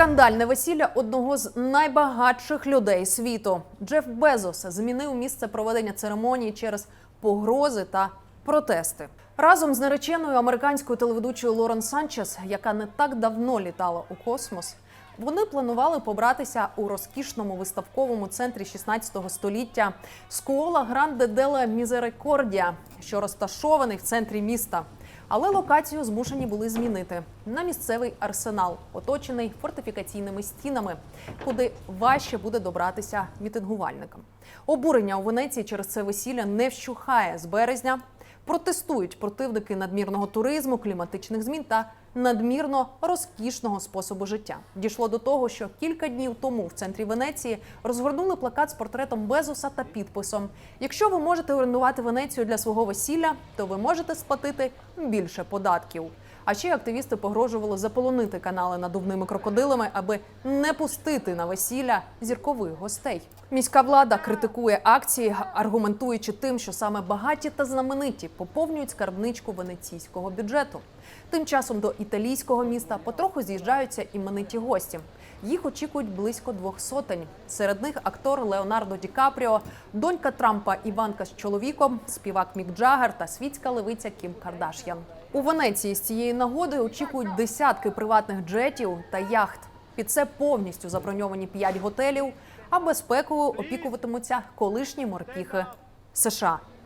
Скандальне весілля одного з найбагатших людей світу. Джеф Безос змінив місце проведення церемонії через погрози та протести. Разом з нареченою американською телеведучою Лорен Санчес, яка не так давно літала у космос, вони планували побратися у розкішному виставковому центрі 16 століття Скуола Гранде Делла Мізерикордія, що розташований в центрі міста. Але локацію змушені були змінити на місцевий арсенал, оточений фортифікаційними стінами, куди важче буде добратися мітингувальникам. Обурення у Венеції через це весілля не вщухає з березня. Протестують противники надмірного туризму, кліматичних змін та надмірно розкішного способу життя. Дійшло до того, що кілька днів тому в центрі Венеції розгорнули плакат з портретом Безоса та підписом: Якщо ви можете орендувати Венецію для свого весілля, то ви можете сплатити більше податків. А ще активісти погрожували заполонити канали надувними крокодилами, аби не пустити на весілля зіркових гостей. Міська влада критикує акції, аргументуючи тим, що саме багаті та знамениті поповнюють скарбничку венеційського бюджету. Тим часом до італійського міста потроху з'їжджаються імениті гості. Їх очікують близько двох сотень. Серед них актор Леонардо Ді Капріо, донька Трампа Іванка з чоловіком, співак Мік Джаггер та світська левиця Кім Кардаш'ян. У Венеції з цієї нагоди очікують десятки приватних джетів та яхт. Під це повністю заброньовані п'ять готелів, а безпекою опікуватимуться колишні морпіхи США.